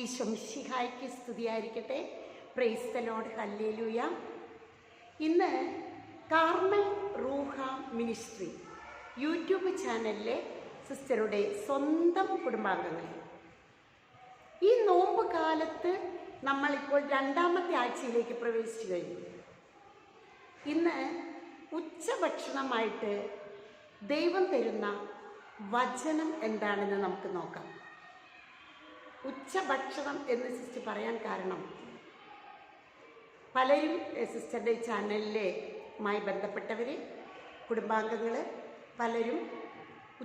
ഈശോ മിശിഹായ്ക്ക് സ്തുതിയായിരിക്കട്ടെ. Praise the lord hallelujah ഇന്ന് കാർമൽ റൂഹ മിനിസ്ട്രി യൂട്യൂബ് ചാനലിലെ സിസ്റ്ററുടെ സ്വന്തം കുടുംബാംഗങ്ങൾ. ഈ നോമ്പ് കാലത്ത് നമ്മളിപ്പോൾ രണ്ടാമത്തെ ആഴ്ചയിലേക്ക് പ്രവേശിച്ചു കഴിഞ്ഞു. ഇന്ന് ഉച്ചഭക്ഷണമായിട്ട് ദൈവം തരുന്ന വചനം എന്താണെന്ന് നമുക്ക് നോക്കാം. ഉച്ചഭക്ഷണം എന്ന് സിസ്റ്റർ പറയാൻ കാരണം. പലരും സിസ്റ്ററുടെ ചാനലിലെ മായി ബന്ധപ്പെട്ടവർ കുടുംബാംഗങ്ങൾ പലരും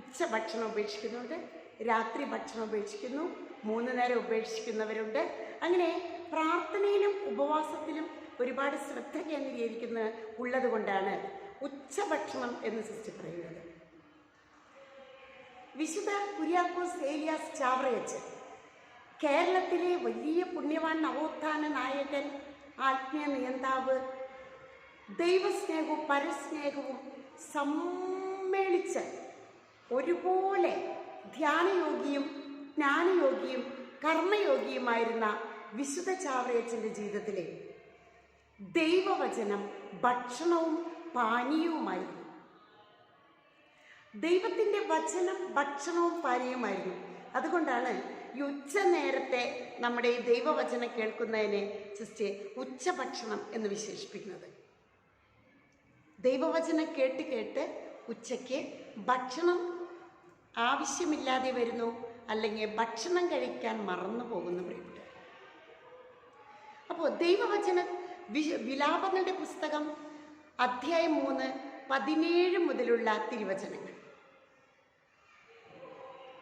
ഉച്ചഭക്ഷണം ഉപേക്ഷിക്കുന്നുണ്ട് രാത്രി ഭക്ഷണം ഉപേക്ഷിക്കുന്നു മൂന്ന് നേരം ഉപേക്ഷിക്കുന്നവരുണ്ട്. അങ്ങനെ പ്രാർത്ഥനയിലും ഉപവാസത്തിലും ഒരുപാട് ശ്രദ്ധ കേന്ദ്രീകരിക്കുന്ന ഉള്ളത് കൊണ്ടാണ് ഉച്ചഭക്ഷണം എന്ന് സിസ്റ്റർ പറയുന്നത്. വിശുദ്ധ കുര്യാക്കോസ് ഏലിയാസ് ചാവറയച്ചൻ കേരളത്തിലെ വലിയ പുണ്യവാൻ നവോത്ഥാന നായകൻ ആത്മീയ നിയന്താവ് ദൈവസ്നേഹവും പരസ്നേഹവും സമ്മേളിച്ച് ഒരുപോലെ ധ്യാനയോഗിയും ജ്ഞാനയോഗിയും കർമ്മയോഗിയുമായിരുന്ന വിശുദ്ധ ചാവറയച്ചന്റെ ജീവിതത്തിലെ ദൈവവചനം ഭക്ഷണവും പാനീയവുമായിരുന്നു. ദൈവത്തിന്റെ വചനം ഭക്ഷണവും പാനീയവുമായിരുന്നു. അതുകൊണ്ടാണ് ഈ ഉച്ച നേരത്തെ നമ്മുടെ ഈ ദൈവവചനം കേൾക്കുന്നതിനെ സിസ്റ്റെ ഉച്ചഭക്ഷണം എന്ന് വിശേഷിപ്പിക്കുന്നത്. ദൈവവചനം കേട്ട് കേട്ട് ഉച്ചയ്ക്ക് ഭക്ഷണം ആവശ്യമില്ലാതെ വരുന്നു അല്ലെങ്കിൽ ഭക്ഷണം കഴിക്കാൻ മറന്നു പോകുന്നു പ്രിയപ്പെട്ട അപ്പോൾ ദൈവവചന വിലാപങ്ങളുടെ പുസ്തകം അധ്യായം മൂന്ന് പതിനേഴ് മുതലുള്ള തിരുവചനങ്ങൾ.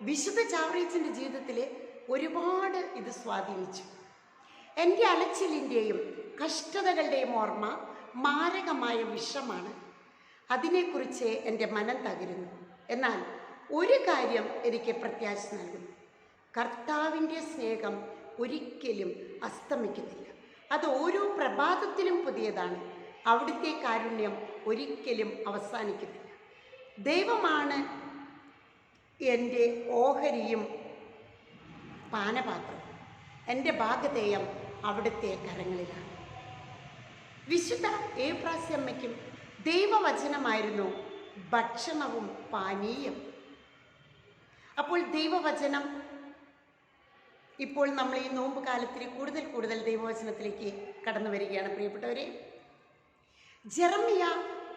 വിശുദ്ധ ചാവറീച്ചന്റെ ജീവിതത്തിൽ ഒരുപാട് ഇത് സ്വാധീനിച്ചു. എന്റെ അലച്ചിലിന്റെയും കഷ്ടതകളുടെയും ഓർമ്മ മാരകമായ വിഷമാണ്. അതിനെക്കുറിച്ച് എന്റെ മനം തകരുന്നു. എന്നാൽ ഒരു കാര്യം എനിക്ക് പ്രത്യാശ നൽകുന്നു. കർത്താവിന്റെ സ്നേഹം ഒരിക്കലും അസ്തമിക്കുന്നില്ല അത് ഓരോ പ്രഭാതത്തിലും പുതിയതാണ്. അവിടുത്തെ കാരുണ്യം ഒരിക്കലും അവസാനിക്കുന്നില്ല ദൈവമാണ് എന്റെ ഓഹരിയും പാനപാത്രം എന്റെ ഭാഗതേയം അവിടുത്തെ കരങ്ങളിലാണ്. വിശുദ്ധ ഏപ്രാസ്യമ്മയ്ക്കും ദൈവവചനമായിരുന്നു ഭക്ഷണവും പാനീയം. അപ്പോൾ ദൈവവചനം ഇപ്പോൾ നമ്മൾ ഈ നോമ്പ് കാലത്തിൽ കൂടുതൽ കൂടുതൽ ദൈവവചനത്തിലേക്ക് കടന്നു വരികയാണ്. പ്രിയപ്പെട്ടവരെ ജെറമിയ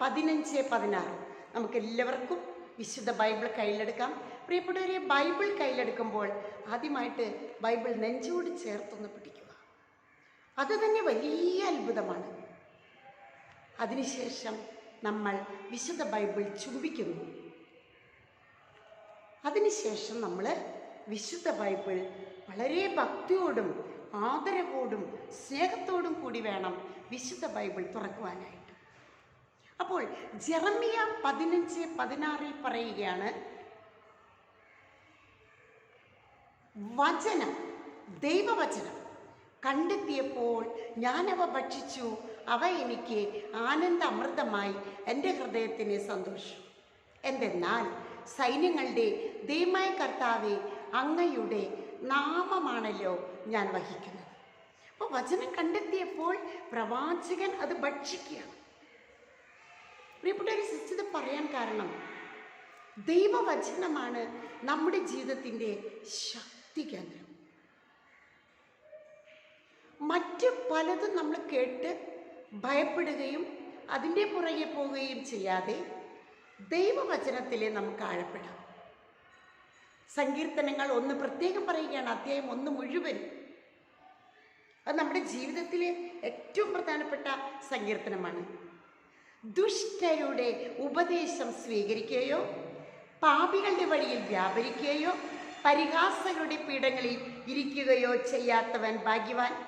പതിനഞ്ച് പതിനാറ്. നമുക്ക് എല്ലാവർക്കും വിശുദ്ധ ബൈബിൾ കയ്യിലെടുക്കാം. പ്രിയപ്പെട്ടവരെ ബൈബിൾ കയ്യിലെടുക്കുമ്പോൾ ആദ്യമായിട്ട് ബൈബിൾ നെഞ്ചോട് ചേർത്തൊന്ന് പിടിക്കുക. അത് തന്നെ വലിയ അത്ഭുതമാണ്. അതിനുശേഷം നമ്മൾ വിശുദ്ധ ബൈബിൾ ചുംബിക്കുന്നു. അതിനുശേഷം നമ്മൾ വിശുദ്ധ ബൈബിൾ വളരെ ഭക്തിയോടും ആദരവോടും സ്നേഹത്തോടും കൂടി വേണം വിശുദ്ധ ബൈബിൾ തുറക്കുവാനായിട്ട്. അപ്പോൾ ജെറമിയ പതിനഞ്ച് പതിനാറിൽ പറയുകയാണ് വചനം ദൈവവചനം കണ്ടെത്തിയപ്പോൾ ഞാനവ ഭക്ഷിച്ചു. അവ എനിക്ക് ആനന്ദ അമൃതമായി എന്റെ ഹൃദയത്തിന് സന്തോഷം എന്തെന്നാൽ സൈന്യങ്ങളുടെ ദൈവമായ കർത്താവെ അങ്ങയുടെ നാമമാണല്ലോ ഞാൻ വഹിക്കുന്നത്. അപ്പോൾ വചനം കണ്ടെത്തിയപ്പോൾ പ്രവാചകൻ അത് ഭക്ഷിക്കുകയാണ്. പ്രിയപ്പെട്ട ഒരു സിസ്റ്റത് പറയാൻ കാരണം ദൈവവചനമാണ് നമ്മുടെ ജീവിതത്തിന്റെ ശക്തി. കേന്ദ്രം മറ്റ് പലതും നമ്മൾ കേട്ട് ഭയപ്പെടുകയും അതിന്റെ പുറകെ പോവുകയും ചെയ്യാതെ ദൈവവചനത്തിലെ നമുക്ക് ആഴപ്പെടാം. സങ്കീർത്തനങ്ങൾ ഒന്ന് പ്രത്യേകം പറയുകയാണ്. അധ്യായം ഒന്ന് മുഴുവൻ. അത് നമ്മുടെ ജീവിതത്തിലെ ഏറ്റവും പ്രധാനപ്പെട്ട സങ്കീർത്തനമാണ്. ദുഷ്ടരുടെ ഉപദേശം സ്വീകരിക്കുകയോ പാപികളുടെ വഴിയിൽ വ്യാപരിക്കുകയോ പരിഹാസങ്ങളുടെ പീഠങ്ങളിൽ ഇരിക്കുകയോ ചെയ്യാത്തവൻ ഭാഗ്യവാൻ.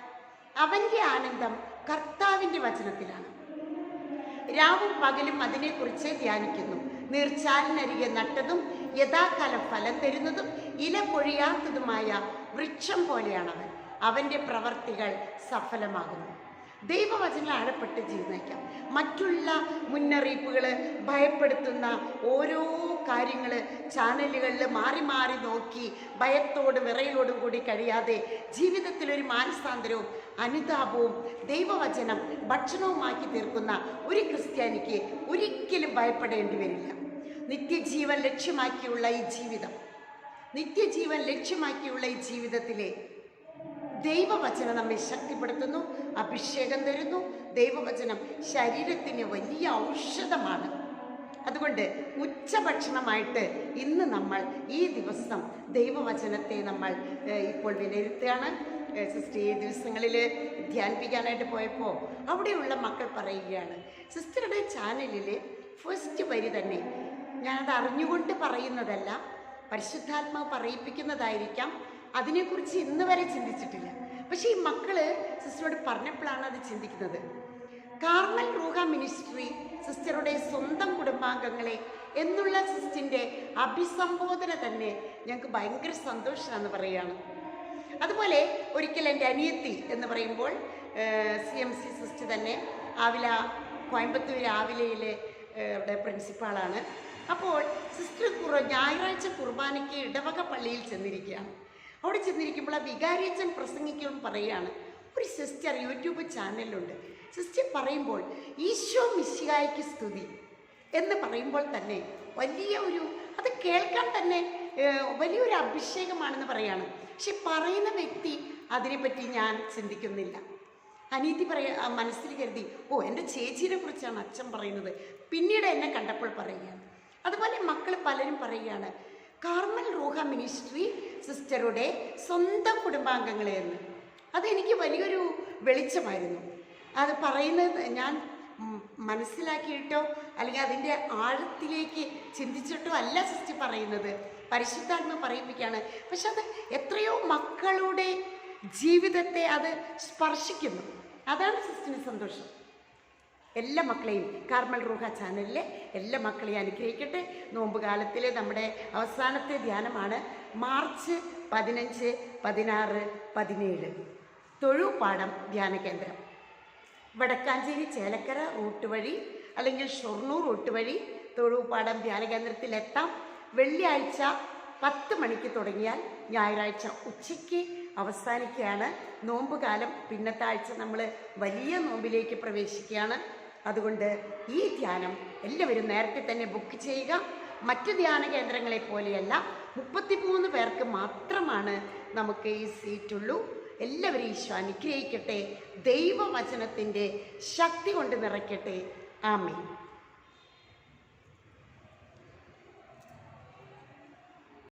അവന്റെ ആനന്ദം കർത്താവിന്റെ വചനത്തിലാണ്. രാവും പകലും അതിനെക്കുറിച്ച് ധ്യാനിക്കുന്നു. നീർച്ചാലിനരികെ നട്ടതും യഥാകാലം ഫലം തരുന്നതും ഇല പൊഴിയാത്തതുമായ വൃക്ഷം പോലെയാണവൻ. അവന്റെ പ്രവർത്തികൾ സഫലമാകുന്നു. ദൈവവചനം ആഴപ്പെട്ട് ജീവിക്കാം. മറ്റുള്ള മുന്നറിയിപ്പുകൾ ഭയപ്പെടുത്തുന്ന ഓരോ കാര്യങ്ങൾ ചാനലുകളിൽ മാറി മാറി നോക്കി ഭയത്തോടും വിറയലോടും കൂടി കഴിയാതെ ജീവിതത്തിലൊരു മാനസാന്തരവും അനുതാപവും ദൈവവചനം ഭക്ഷണവുമാക്കി തീർക്കുന്ന ഒരു ക്രിസ്ത്യാനിക്ക് ഒരിക്കലും ഭയപ്പെടേണ്ടി വരില്ല. നിത്യജീവൻ ലക്ഷ്യമാക്കിയുള്ള ഈ ജീവിതം. നിത്യജീവൻ ലക്ഷ്യമാക്കിയുള്ള ഈ ജീവിതത്തിലെ ദൈവവചനം നമ്മെ ശക്തിപ്പെടുത്തുന്നു അഭിഷേകം തരുന്നു. ദൈവവചനം ശരീരത്തിന് വലിയ ഔഷധമാണ്. അതുകൊണ്ട് ഉച്ചഭക്ഷണമായിട്ട് ഇന്ന് നമ്മൾ ഈ ദിവസം ദൈവവചനത്തെ നമ്മൾ ഇപ്പോൾ വിലയിരുത്തുകയാണ്. സിസ്റ്റർ ഈ ദിവസങ്ങളിൽ ധ്യാനിപ്പിക്കാനായിട്ട് പോയപ്പോൾ അവിടെയുള്ള മക്കൾ പറയുകയാണ് സിസ്റ്ററുടെ ചാനലിൽ ഫസ്റ്റ് വരി തന്നെ ഞാനത് അറിഞ്ഞുകൊണ്ട് പറയുന്നതല്ല പരിശുദ്ധാത്മാവ് പറയിപ്പിക്കുന്നതായിരിക്കാം അതിനെക്കുറിച്ച് ഇന്ന് വരെ ചിന്തിച്ചിട്ടില്ല. പക്ഷേ ഈ മക്കൾ സിസ്റ്ററോട് പറഞ്ഞപ്പോഴാണ് അത് ചിന്തിക്കുന്നത്. കാർമൽ റൂഹ മിനിസ്ട്രി സിസ്റ്ററുടെ സ്വന്തം കുടുംബാംഗങ്ങളെ എന്നുള്ള സിസ്റ്റിന്റെ അഭിസംബോധന തന്നെ ഞങ്ങൾക്ക് ഭയങ്കര സന്തോഷമാണെന്ന് പറയുകയാണ്. അതുപോലെ ഒരിക്കൽ എന്റെ അനിയത്തി എന്ന് പറയുമ്പോൾ സി എം സി സിസ്റ്റ് തന്നെ ആവില കോയമ്പത്തൂർ ആവിലയിലെ ഇവിടെ പ്രിൻസിപ്പാളാണ്. അപ്പോൾ സിസ്റ്റർ കുറ ഞായറാഴ്ച കുർബാനയ്ക്ക് ഇടവക പള്ളിയിൽ ചെന്നിരിക്കുകയാണ്. അവിടെ ചെന്നിരിക്കുമ്പോൾ ആ വികാരിയച്ഛൻ പ്രസംഗിക്കും പറയുകയാണ്. ഒരു സിസ്റ്റർ യൂട്യൂബ് ചാനലിലുണ്ട്. സിസ്റ്റർ പറയുമ്പോൾ ഈശോ മിശിഹായ്ക്ക് സ്തുതി എന്ന് പറയുമ്പോൾ തന്നെ വലിയ ഒരു അത് കേൾക്കാൻ തന്നെ വലിയൊരു അഭിഷേകമാണെന്ന് പറയാണ്. പക്ഷെ പറയുന്ന വ്യക്തി അതിനെപ്പറ്റി ഞാൻ ചിന്തിക്കുന്നില്ല. അനീതി പറയ മനസ്സിൽ കരുതി ഓ എന്റെ ചേച്ചീനെ കുറിച്ചാണ് അച്ഛൻ പറയുന്നത്. പിന്നീട് എന്നെ കണ്ടപ്പോൾ പറയുകയാണ്. അതുപോലെ മക്കൾ പലരും പറയുകയാണ് കാർമൽ റൂഹ മിനിസ്ട്രി സിസ്റ്ററുടെ സ്വന്തം കുടുംബാംഗങ്ങളെ എന്ന്. അതെനിക്ക് വലിയൊരു വെളിച്ചമായിരുന്നു. അത് പറയുന്നത് ഞാൻ മനസ്സിലാക്കിയിട്ടോ അല്ലെങ്കിൽ അതിന്റെ ആഴത്തിലേക്ക് ചിന്തിച്ചിട്ടോ അല്ല സിസ്റ്റർ പറയുന്നത്. പരിശുദ്ധാത്മ പറയിപ്പിക്കുകയാണ്. പക്ഷെ അത് എത്രയോ മക്കളുടെ ജീവിതത്തെ അത് സ്പർശിക്കുന്നു. അതാണ് സിസ്റ്റിന് സന്തോഷം. എല്ലാ മക്കളെയും കാർമൽ റൂഹ ചാനലിലെ എല്ലാ മക്കളെയും അനുഗ്രഹിക്കട്ടെ. നോമ്പ് കാലത്തിലെ നമ്മുടെ അവസാനത്തെ ധ്യാനമാണ് മാർച്ച് പതിനഞ്ച് പതിനാറ് പതിനേഴ്. തൊഴുപാടം ധ്യാന കേന്ദ്രം. വടക്കാഞ്ചേരി ചേലക്കര റൂട്ട് വഴി അല്ലെങ്കിൽ ഷൊർണൂർ റൂട്ട് വഴി തൊഴുപാടം ധ്യാന കേന്ദ്രത്തിലെത്താം വെള്ളിയാഴ്ച പത്ത് മണിക്ക് തുടങ്ങിയാൽ ഞായറാഴ്ച ഉച്ചയ്ക്ക് അവസാനിക്കുകയാണ്. നോമ്പ് കാലം പിന്നത്തെ ആഴ്ച നമ്മൾ വലിയ നോമ്പിലേക്ക് പ്രവേശിക്കുകയാണ്. അതുകൊണ്ട് ഈ ധ്യാനം എല്ലാവരും നേരത്തെ തന്നെ ബുക്ക് ചെയ്യുക. മറ്റ് ധ്യാന കേന്ദ്രങ്ങളെ പോലെയല്ല മുപ്പത്തിമൂന്ന് പേർക്ക് മാത്രമാണ് നമുക്ക് ഈ സീറ്റുള്ളൂ എല്ലാവരും ഈശോ അനുഗ്രഹിക്കട്ടെ. ദൈവവചനത്തിന്റെ ശക്തി കൊണ്ട് നിറയ്ക്കട്ടെ. ആമീൻ.